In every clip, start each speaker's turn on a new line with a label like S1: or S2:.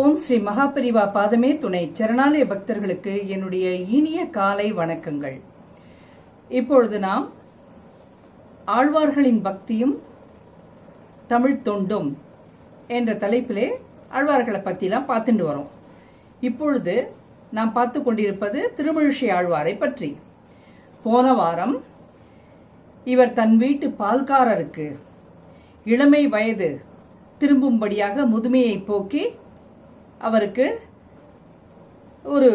S1: ஓம் ஸ்ரீ மகாபரிவா பாதமே துணை. சரணாலய பக்தர்களுக்கு என்னுடைய இனிய காலை வணக்கங்கள். இப்பொழுது நாம் ஆழ்வார்களின் பக்தியும் தமிழ் தொண்டும் என்ற தலைப்பிலே ஆழ்வார்களை பற்றிலாம் பார்த்துட்டு வரோம். இப்பொழுது நாம் பார்த்து கொண்டிருப்பது திருமிழிசை ஆழ்வாரை பற்றி. போன வாரம் இவர் தன் வீட்டு பால்காரருக்கு இளமை வயது திரும்பும்படியாக முதுமையை போக்கி அவருக்கு ஒரு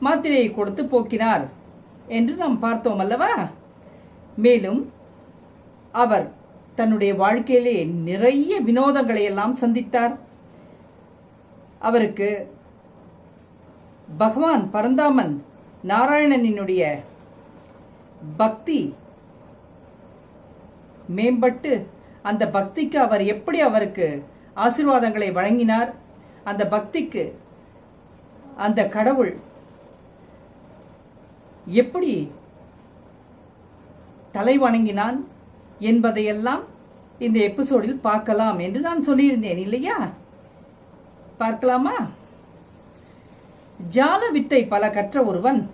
S1: மாத்திரையை கொடுத்து போக்கினார் என்று நாம் பார்த்தோம் அல்லவா? மேலும் அவர் தன்னுடைய வாழ்க்கையிலே நிறைய வினோதங்களை எல்லாம் சந்தித்தார். அவருக்கு பகவான் பரந்தாமன் நாராயணனினுடைய பக்தி மேம்பட்டு அந்த பக்திக்கு அவர் எப்படி அவருக்கு ஆசிர்வாதங்களை வழங்கினார்? அந்த பக்திக்கு அந்த கடவுள் எப்படி தலை வணங்கினான் என்பதையெல்லாம் இந்த எபிசோடில் பார்க்கலாம் என்று நான் சொல்லியிருந்தேன் இல்லையா? பார்க்கலாமா? ஜால வித்தை பல கற்ற ஒருவன்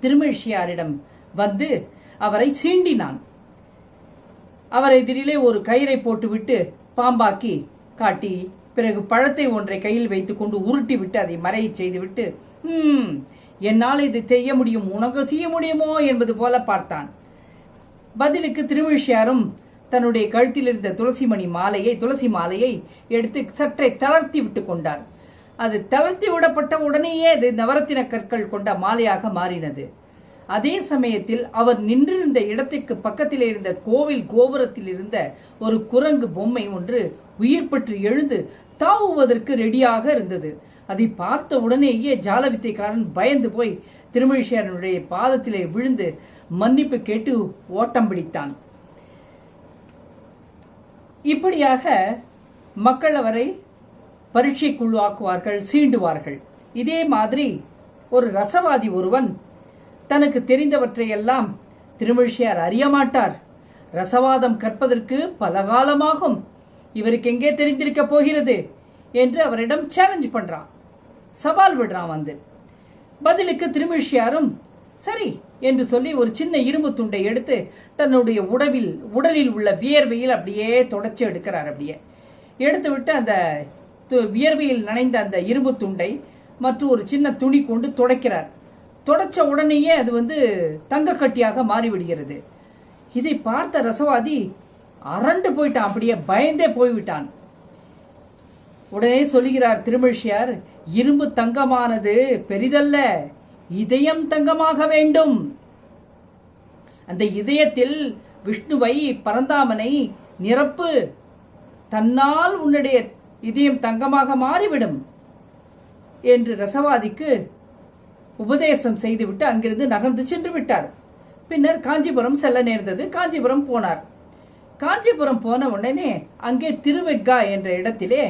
S1: திருமிழியாரிடம் வந்து அவரை சீண்டினான். அவர் எதிரிலே ஒரு கயிறை போட்டுவிட்டு பாம்பாக்கி காட்டி பிறகு பழத்தை ஒன்றை கையில் வைத்துக்கொண்டு உருட்டி விட்டு அதை மறையச் செய்துவிட்டு ம் என்னால் இது செய்ய முடியும் உனக்கு செய்ய முடியுமோ? என்பது போல பார்த்தான். பதிலுக்கு திருமிஷியாரும் தன்னுடைய கழுத்தில் இருந்த துளசிமணி மாலையை துளசி மாலையை எடுத்து சற்றை தளர்த்தி விட்டு கொண்டார். அது தளர்த்தி விடப்பட்ட உடனேயே அது நவரத்தின கற்கள் கொண்ட மாலையாக மாறினது. அதே சமயத்தில் அவர் நின்றிருந்த இடத்திற்கு பக்கத்தில் இருந்த கோவில் கோபுரத்தில் இருந்த ஒரு குரங்கு பொம்மை ஒன்று உயிர் பற்றி எழுந்து தாவுவதற்கு ரெடியாக இருந்தது. அதை பார்த்த உடனேயே ஜாலவித்தைக்காரன் பயந்து போய் திருமழிஷியாரனுடைய பாதத்திலே விழுந்து மன்னிப்பு கேட்டு ஓட்டம் பிடித்தான். இப்படியாக மக்கள் அவரை பரீட்சைக்குள்ளாக்குவார்கள் சீண்டுவார்கள். இதே மாதிரி ஒரு ரசவாதி ஒருவன் தனக்கு தெரிந்தவற்றையெல்லாம் திருமிழியார் அறியமாட்டார். ரசவாதம் கற்பதற்கு பல காலமாகும் இவருக்கு எங்கே தெரிந்திருக்க போகிறது என்று அவரிடம் சேலஞ்ச் பண்றான். சவால் விடுறான் வந்து. பதிலுக்கு திருமிழியாரும் சரி என்று சொல்லி ஒரு சின்ன இரும்பு துண்டை எடுத்து தன்னுடைய உடவில் உடலில் உள்ள வியர்வையில் அப்படியே தொடச்சி எடுக்கிறார் அப்படியே. எடுத்து விட்டு அந்த வியர்வையில் நனைந்த அந்த இரும்பு துண்டை மற்றும் ஒரு சின்ன துணி கொண்டு துடைக்கிறார். தொடச்ச உடனேயே அது வந்து தங்க கட்டியாக மாறிவிடுகிறது. இதை பார்த்த ரசவாதி அரண்டு போயிட்டான். அப்படியே பயந்தே போய்விட்டான். உடனே சொல்லுகிறார் திருமிழியார் இரும்பு தங்கமானது பெரிதல்ல இதயம் தங்கமாக வேண்டும். அந்த இதயத்தில் விஷ்ணுவை பரந்தாமனை நிரப்பு. தன்னால் உன்னுடைய இதயம் தங்கமாக மாறிவிடும் என்று ரசவாதிக்கு உபதேசம் செய்துவிட்டு அங்கிருந்து நகர்ந்து சென்று விட்டார். பின்னர் காஞ்சிபுரம் செல்ல நேர்ந்தது. காஞ்சிபுரம் போனார். காஞ்சிபுரம் போன உடனே அங்கே திருவெக்கா என்ற இடத்திலே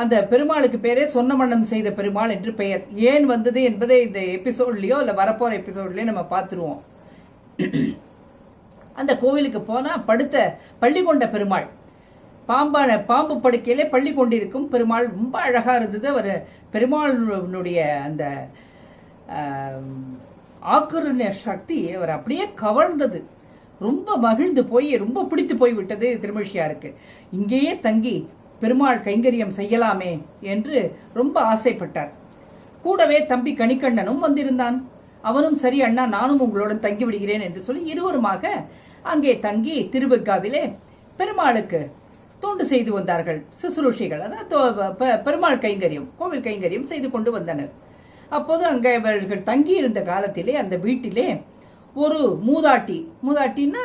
S1: அந்த பெருமாளுக்கு பேரே சொன்னமண்ணம் செய்த பெருமாள் என்று பெயர். ஏன் வந்தது என்பதை இந்த எபிசோட்லயோ இல்ல வரப்போற எபிசோட்லயோ நம்ம பார்த்துருவோம். அந்த கோவிலுக்கு போனா படுத்த பள்ளி கொண்ட பெருமாள். பாம்பான பாம்பு படுக்கையிலே பள்ளி கொண்டிருக்கும் பெருமாள் ரொம்ப அழகா இருந்தது. அவர் பெருமாளுடைய அந்த ஆக்குருண சக்தி அவர் அப்படியே கவர்ந்தது. ரொம்ப மகிழ்ந்து போய் ரொம்ப பிடித்து போய் விட்டது திருமழியாருக்கு. இங்கேயே தங்கி பெருமாள் கைங்கரியம் செய்யலாமே என்று ரொம்ப ஆசைப்பட்டார். கூடவே தம்பி கணிக்கண்ணனும் வந்திருந்தான். அவனும் சரி அண்ணா நானும் உங்களுடன் தங்கி விடுகிறேன் என்று சொல்லி இருவருமாக அங்கே தங்கி திருவெக்காவிலே பெருமாளுக்கு தொண்டு செய்து வந்தார்கள். சுசுரூஷிகள் அதாவது பெருமாள் கைங்கரியம் கோவில் கைங்கரியம் செய்து கொண்டு வந்தனர். அப்போது அங்கே அவர்கள் தங்கியிருந்த காலத்திலே அந்த வீட்டிலே ஒரு மூதாட்டி மூதாட்டின்னா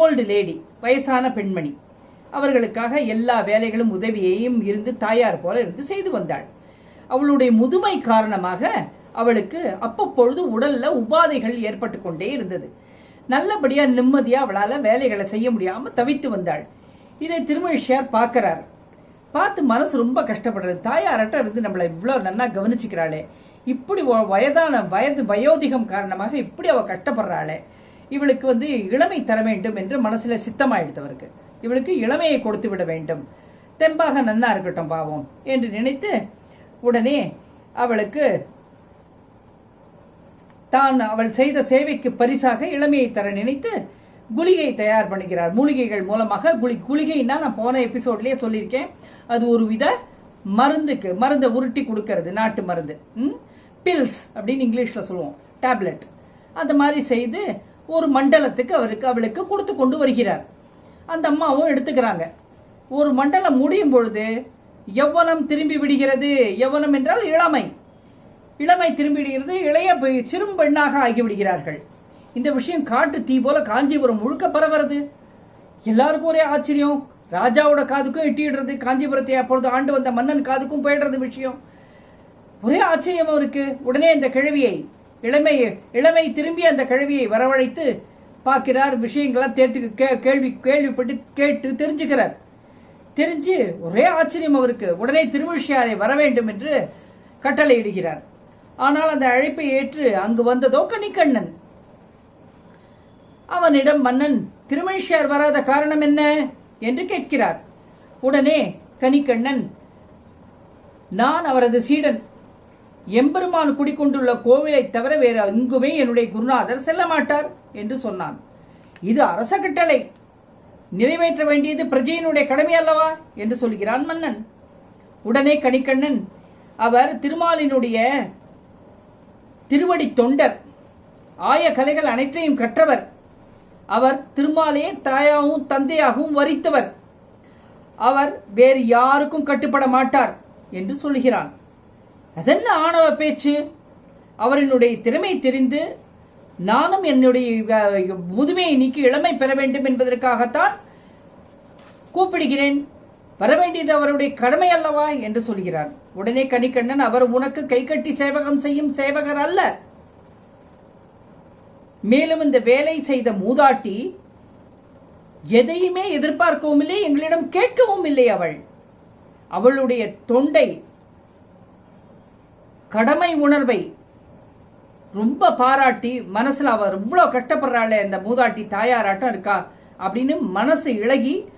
S1: ஓல்டு லேடி வயசான பெண்மணி. அவர்களுக்காக எல்லா வேலைகளும் உதவியையும் இருந்து தாயார் போல இருந்து செய்து வந்தாள். அவளுடைய முதுமை காரணமாக அவளுக்கு அப்பப்பொழுது உடல்ல உபாதைகள் ஏற்பட்டு கொண்டே இருந்தது. நல்லபடியா நிம்மதியா அவளால வேலைகளை செய்ய முடியாம தவித்து வந்தாள். இதை திருமழிஷியார் பார்க்கிறார். பார்த்து மனசு ரொம்ப கஷ்டப்படுறது தாயாரட்ட இருந்து நம்மளை இவ்வளோ நன்னா கவனிச்சுக்கிறாளே. இப்படி வயதான வயது வயோதிகம் காரணமாக இப்படி அவள் கஷ்டப்படுறாளே. இவளுக்கு வந்து இளமை தர வேண்டும் என்று மனசில் சித்தமாயிடுத்தவருக்கு. இவளுக்கு இளமையை கொடுத்து விட வேண்டும். தெம்பாக நன்னா இருக்கட்டும் பாவம் என்று நினைத்து உடனே அவளுக்கு தான் அவள் செய்த சேவைக்கு பரிசாக இளமையை தர நினைத்து குளிகை தயார் பண்ணிக்கிறார் மூலிகைகள் மூலமாக குளி குளிகைன்னா நான் போன எபிசோட்லயே சொல்லியிருக்கேன். அது ஒரு வித மருந்துக்கு மருந்தை உருட்டி கொடுக்கறது நாட்டு மருந்து. பில்ஸ் அப்படின்னு இங்கிலீஷ்ல சொல்லுவோம். டேப்லெட் அந்த மாதிரி செய்து ஒரு மண்டலத்துக்கு அவருக்கு அவளுக்கு கொடுத்து கொண்டு வருகிறார். அந்த அம்மாவும் எடுத்துக்கிறாங்க. ஒரு மண்டலம் முடியும் பொழுது எவ்வளம் திரும்பி விடுகிறது. எவ்வளம் என்றால் இளமை. இளமை திரும்பி விடுகிறது. இளைய சிறும்பெண்ணாக சிறும் பெண்ணாக ஆகிவிடுகிறார்கள். இந்த விஷயம் காட்டு தீ போல காஞ்சிபுரம் முழுக்க பரவுறது. எல்லாருக்கும் ஒரே ஆச்சரியம். ராஜாவோட காதுக்கும் எட்டிடுறது காஞ்சிபுரத்தை அப்பொழுது ஆண்டு வந்த மன்னன் காதுக்கும் போயிடுறது விஷயம். ஒரே ஆச்சரியமும் இருக்கு உடனே இந்த கிழவியை இளமை இளமை திரும்பி அந்த கிழவியை வரவழைத்து பார்க்கிறார் விஷயங்கள்லாம் தேர்த்து கே- கேள்வி கேள்விப்பட்டு கேட்டு தெரிஞ்சுக்கிறார். தெரிஞ்சு ஒரே ஆச்சரியம் அவருக்கு. உடனே திருவிழியாரை வர வேண்டும் என்று கட்டளையிடுகிறார். ஆனால் அந்த அழைப்பை ஏற்று அங்கு வந்ததோ கனிக்கண்ணன் அவனிடம் மன்னன் திருமணிஷியார் வராத காரணம் என்ன? என்று கேட்கிறார். உடனே கனிக்கண்ணன் நான் அவரது சீடன். எம்பெருமான் குடிக்கொண்டுள்ள கோவிலை தவிர வேறு எங்குமே என்னுடைய குருநாதர் செல்ல மாட்டார் என்று சொன்னான். இது அரச கட்டளை. நிறைவேற்ற வேண்டியது பிரஜையினுடைய கடமை அல்லவா? என்று சொல்கிறான் மன்னன். உடனே கணிக்கண்ணன் அவர் திருமாலினுடைய திருவடி தொண்டர். ஆய கலைகள் அனைத்தையும் கற்றவர். அவர் திருமாலே தாயாகவும் தந்தையாகவும் வரித்தவர். அவர் வேறு யாருக்கும் கட்டுப்பட மாட்டார் என்று சொல்கிறான் அதென்ன ஆணவ பேச்சு? அவரினுடைய திறமை தெரிந்து நானும் என்னுடைய முதுமையை நீக்கி இளமை பெற வேண்டும் என்பதற்காகத்தான் கூப்பிடுகிறேன். வர வேண்டியது அவருடைய கடமை அல்லவா? என்று சொல்கிறார் உடனே கனிக்கண்ணன் அவர் உனக்கு கைகட்டி சேவகம் செய்யும் சேவகர் அல்ல. மேலும் இந்த வேலை செய்த மூதாட்டி எதையுமே எதிர்பார்க்கவும் இல்லை எங்களிடம் கேட்கவும் இல்லை அவள். அவளுடைய தொண்டை கடமை உணர்வை ரொம்ப பாராட்டி மனசுல அவர் இவ்வளவு கஷ்டப்படுறாளே இந்த மூதாட்டி தாயாராட்டம் இருக்கா அப்படின்னு மனசு இழகி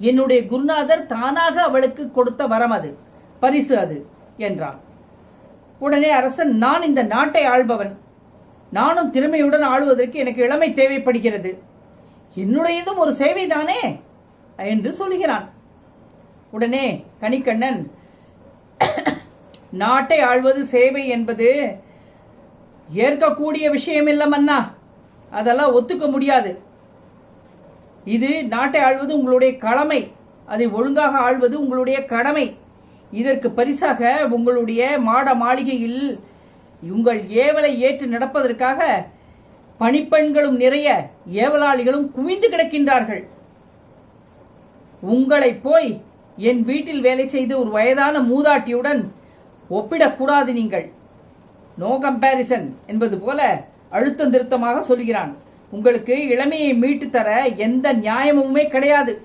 S1: என்னுடைய குருநாதர் தானாக அவளுக்கு கொடுத்த வரம் அது பரிசு அது என்றான். உடனே அரசன் நான் இந்த நாட்டை ஆள்பவன் நானும் திறமையுடன் ஆளுவதற்கு எனக்கு இளமை தேவைப்படுகிறது. என்னுடையதும் ஒரு சேவைதானே? என்று சொல்கிறான். உடனே கனிக்கண்ணன் நாட்டை ஆள்வது சேவை என்பது ஏற்கக்கூடிய விஷயம் இல்ல மன்னா. அதெல்லாம் ஒத்துக்க முடியாது. இது நாட்டை ஆள்வது உங்களுடைய கடமை. அதை ஒழுங்காக ஆள்வது உங்களுடைய கடமை. இதற்கு பரிசாக உங்களுடைய மாட மாளிகையில் உங்கள் ஏவலை ஏற்று நடப்பதற்காக பணிப்பெண்களும் நிறைய ஏவலாளிகளும் குவிந்து கிடக்கின்றார்கள். உங்களை போய் என் வீட்டில் வேலை செய்து ஒரு வயதான மூதாட்டியுடன் ஒப்பிடக்கூடாது நீங்கள். நோ கம்பேரிசன் என்பது போல அழுத்தம் திருத்தமாக சொல்கிறான். உங்களுக்கு இளமையை மீட்டு தர எந்த நியாயமுமே கிடையாது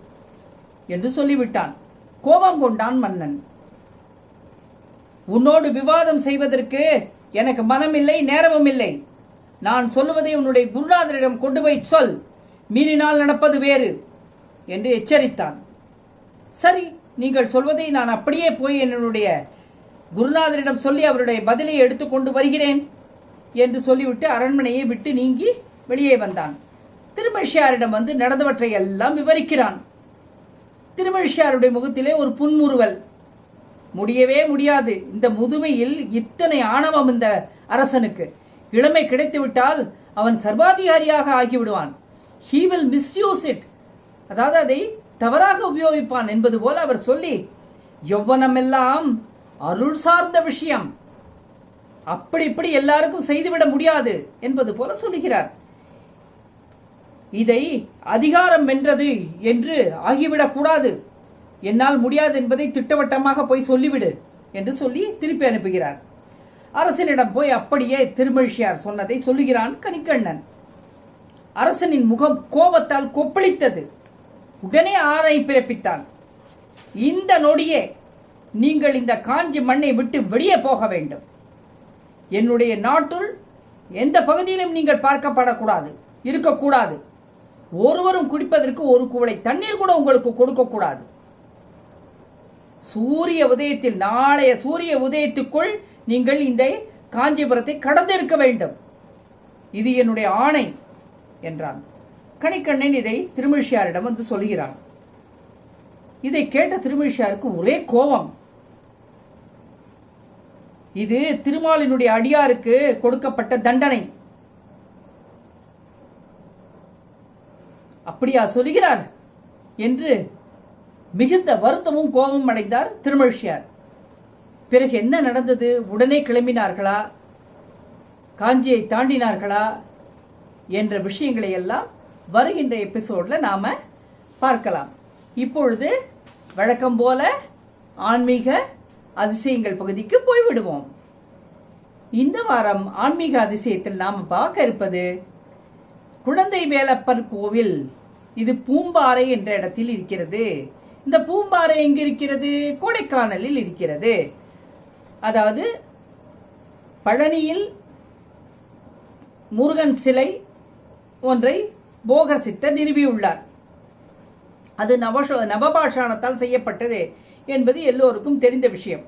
S1: என்று சொல்லிவிட்டான். கோபம் கொண்டான் மன்னன். உன்னோடு விவாதம் செய்வதற்கு எனக்கு மனமில்லை நேரமும் இல்லை நான் சொல்லுவதை உன்னுடைய குருநாதரிடம் கொண்டு போய் சொல். மீறினால் நடப்பது வேறு என்று எச்சரித்தான். சரி நீங்கள் சொல்வதை நான் அப்படியே போய் என்னுடைய குருநாதரிடம் சொல்லி அவருடைய பதிலை எடுத்துக்கொண்டு வருகிறேன் என்று சொல்லிவிட்டு அரண்மனையை விட்டு நீங்கி வெளியே வந்தான். திருமழிஷியாரிடம் வந்து நடந்தவற்றை எல்லாம் விவரிக்கிறான். திருமழிஷியாருடைய முகத்திலே ஒரு புன்முறுவல். முடியவே முடியாது. இந்த முதுமையில் இத்தனை ஆணவம் இந்த அரசனுக்கு. இளமை கிடைத்துவிட்டால் அவன் சர்வாதிகாரியாக ஆகிவிடுவான். ஹீ வில் மிஸ்யூஸ் இட் அதாவது அதை தவறாக உபயோகிப்பான் என்பது போல அவர் சொல்லி எவ்வனமெல்லாம் அருள் சார்ந்த விஷயம். அப்படி இப்படி எல்லாருக்கும் செய்துவிட முடியாது என்பது போல சொல்லுகிறார். இதை அதிகாரம் வென்றது என்று ஆகிவிடக் கூடாது என்னால் முடியாது என்பதை திட்டவட்டமாக போய் சொல்லிவிடு என்று சொல்லி திருப்பி அனுப்புகிறார். அரசனிடம் போய் அப்படியே திருமழிஷியார் சொன்னதை சொல்லுகிறான் கனிக்கண்ணன். அரசனின் முகம் கோபத்தால் கொப்பளித்தது. உடனே ஆணை பிறப்பித்தான். இந்த நொடியே நீங்கள் இந்த காஞ்சி மண்ணை விட்டு வெளியே போக வேண்டும். என்னுடைய நாட்டுள் எந்த பகுதியிலும் நீங்கள் பார்க்கப்படக்கூடாது இருக்கக்கூடாது. ஒருவரும் குடிப்பதற்கு ஒரு குவளை தண்ணீர் கூட உங்களுக்கு கொடுக்கக்கூடாது. சூரிய உதயத்தில் நாளைய சூரிய உதயத்துக்குள் நீங்கள் இந்த காஞ்சிபுரத்தை கடந்திருக்க வேண்டும். இது என்னுடைய ஆணை என்றான். கணிக்கண்ணன் இதை திருமிழிஷியாரிடம் வந்து சொல்கிறான். இதை கேட்ட திருமிழிஷியாருக்கு ஒரே கோபம். இது திருமாலினுடைய அடியாருக்கு கொடுக்கப்பட்ட தண்டனை. அப்படியா சொல்கிறார் என்று மிகுந்த வருத்தமும் கோபமும் அடைந்தார் திருமழிஷியார் பிறகு என்ன நடந்தது? உடனே கிளம்பினார்களா? காஞ்சியை தாண்டினார்களா? என்ற விஷயங்களை எல்லாம் வருகின்ற எபிசோட்ல நாம பார்க்கலாம். இப்பொழுது வழக்கம் போல ஆன்மீக அதிசயங்கள் பகுதிக்கு போய்விடுவோம். இந்த வாரம் ஆன்மீக அதிசயத்தில் நாம் பார்க்க இருப்பது குழந்தை வேலப்பர் கோவில். இது பூம்பாறை என்ற இடத்தில் இருக்கிறது. இந்த பூம்பாறை எங்க இருக்கிறது கொடைக்கானலில் இருக்கிறது. அதாவது பழனியில் முருகன் சிலை ஒன்றை போகர் சித்தர் நிறுவியுள்ளார். அது நவசோ நவபாஷாணத்தால் செய்யப்பட்டது என்பது எல்லோருக்கும் தெரிந்த விஷயம்.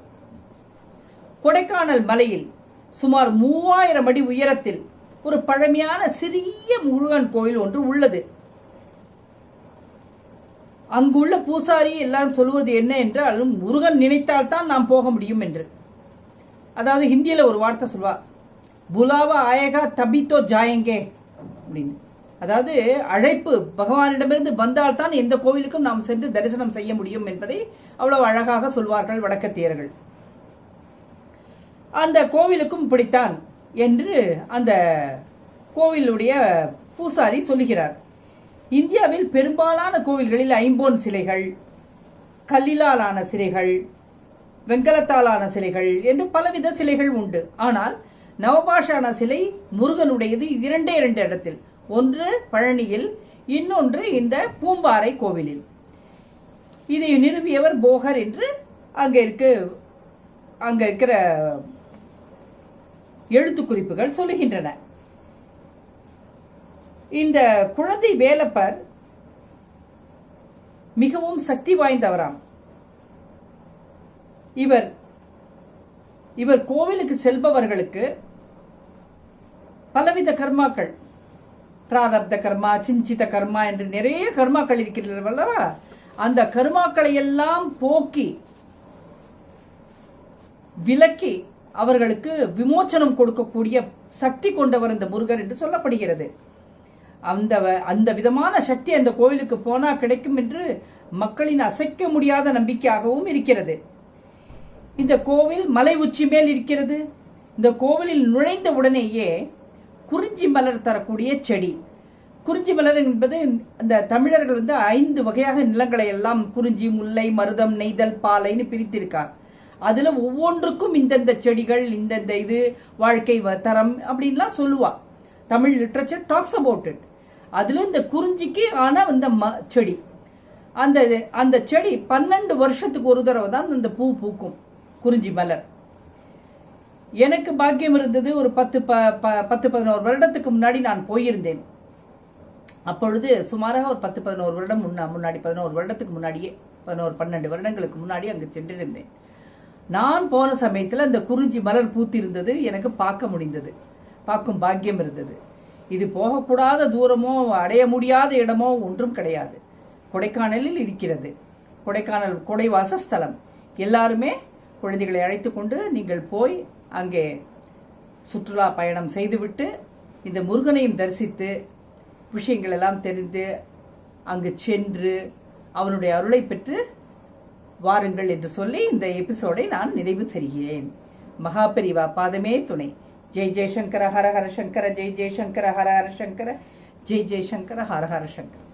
S1: கொடைக்கானல் மலையில் சுமார் மூவாயிரம் அடி உயரத்தில் ஒரு பழமையான சிறிய முருகன் கோயில் ஒன்று உள்ளது. அங்குள்ள பூசாரி எல்லாரும் சொல்வது என்ன என்றால் முருகன் நினைத்தால் தான் நாம் போக முடியும் என்று. அதாவது ஹிந்தியில ஒரு வார்த்தை சொல்வா புலாவா ஆயகா தபித்தோ ஜாயங்கே அப்படின்னு. அதாவது அழைப்பு பகவானிடமிருந்து வந்தால்தான் எந்த கோவிலுக்கும் நாம் சென்று தரிசனம் செய்ய முடியும் என்பதை அவ்வளவு அழகாக சொல்வார்கள் வடக்கத்தியர்கள். அந்த கோவிலுக்கும் இப்படித்தான் என்று அந்த கோவிலுடைய பூசாரி சொல்லுகிறார். இந்தியாவில் பெரும்பாலான கோவில்களில் ஐம்போன் சிலைகள் கல்லிலாலான சிலைகள் வெங்கலத்தாலான சிலைகள் என்று பலவித சிலைகள் உண்டு. ஆனால் நவபாஷான சிலை முருகனுடையது இரண்டே இரண்டு இடத்தில். ஒன்று பழனியில் இன்னொன்று இந்த பூம்பாறை கோவிலில். இதை நிறுவியவர் போகர் என்று அங்கே இருக்கு அங்க இருக்கிற எழுத்து குறிப்புகள் சொல்லுகின்றன. இந்த குழந்தை வேலப்பர் மிகவும் சக்தி வாய்ந்தவராம். இவர் இவர் கோவிலுக்கு செல்பவர்களுக்கு பலவித கர்மாக்கள். பிராரப்த கர்மா சிஞ்சித கர்மா என்று நிறைய கர்மாக்கள் இருக்கிறவல்லவா அந்த கர்மாக்களை எல்லாம் போக்கி விலக்கி அவர்களுக்கு விமோச்சனம் கொடுக்கக்கூடிய சக்தி கொண்டவர் இந்த முருகர் என்று சொல்லப்படுகிறது. அந்த அந்த விதமான சக்தி அந்த கோவிலுக்கு போனா கிடைக்கும் என்று மக்களின் அசைக்க முடியாத நம்பிக்கையாகவும் இருக்கிறது. இந்த கோவில் மலை உச்சி மேல் இருக்கிறது. இந்த கோவிலில் நுழைந்த உடனேயே குறிஞ்சி மலர் தரக்கூடிய செடி. குறிஞ்சி மலர் என்பது இந்த தமிழர்கள் வந்து ஐந்து வகையாக நிலங்களை எல்லாம் குறிஞ்சி முல்லை மருதம் நெய்தல் பாலைன்னு பிரித்திருக்கார் அதுல ஒவ்வொன்றுக்கும் இந்தந்த செடிகள் இந்தந்த இது வாழ்க்கை தரம் அப்படின்லாம் சொல்லுவா. Tamil literature talks about it அதுல இந்த குறிஞ்சிக்கு ஆன அந்த செடி. அந்த அந்த செடி பன்னெண்டு வருஷத்துக்கு ஒரு தடவை தான் இந்த பூ பூக்கும் குறிஞ்சி மலர் எனக்கு பாக்கியம் இருந்தது ஒரு பத்து பத்து பதினோரு வருடத்துக்கு முன்னாடி நான் போயிருந்தேன். அப்பொழுது சுமாராக ஒரு பத்து பதினோரு வருடம் முன்னா முன்னாடி பதினோரு வருடத்துக்கு முன்னாடியே பதினோரு பன்னெண்டு வருடங்களுக்கு முன்னாடி அங்கு சென்றிருந்தேன். நான் போன சமயத்தில் அந்த குறிஞ்சி மலர் பூத்திருந்தது எனக்கு பார்க்க முடிந்தது. பார்க்கும் பாக்கியம் இருந்தது. இது போகக்கூடாத தூரமோ அடைய முடியாத இடமோ ஒன்றும் கிடையாது. கொடைக்கானலில் இருக்கிறது. கொடைக்கானல் கொடை வாசஸ்தலம். எல்லாருமே குழந்தைகளை அழைத்து கொண்டு நீங்கள் போய் அங்கே சுற்றுலா பயணம் செய்துவிட்டு இந்த முருகனையும் தரிசித்து விஷயங்கள் எல்லாம் தெரிந்து அங்கு சென்று அவனுடைய அருளை பெற்று வாருங்கள் என்று சொல்லி இந்த எபிசோடை நான் நிறைவு செய்கிறேன். மகாபெரிவா பாதமே துணை. जय जयशंकर हर हर शंकर, जय जयशंकर हर हर शंकर, जय जयशंकर हर हर शंकर।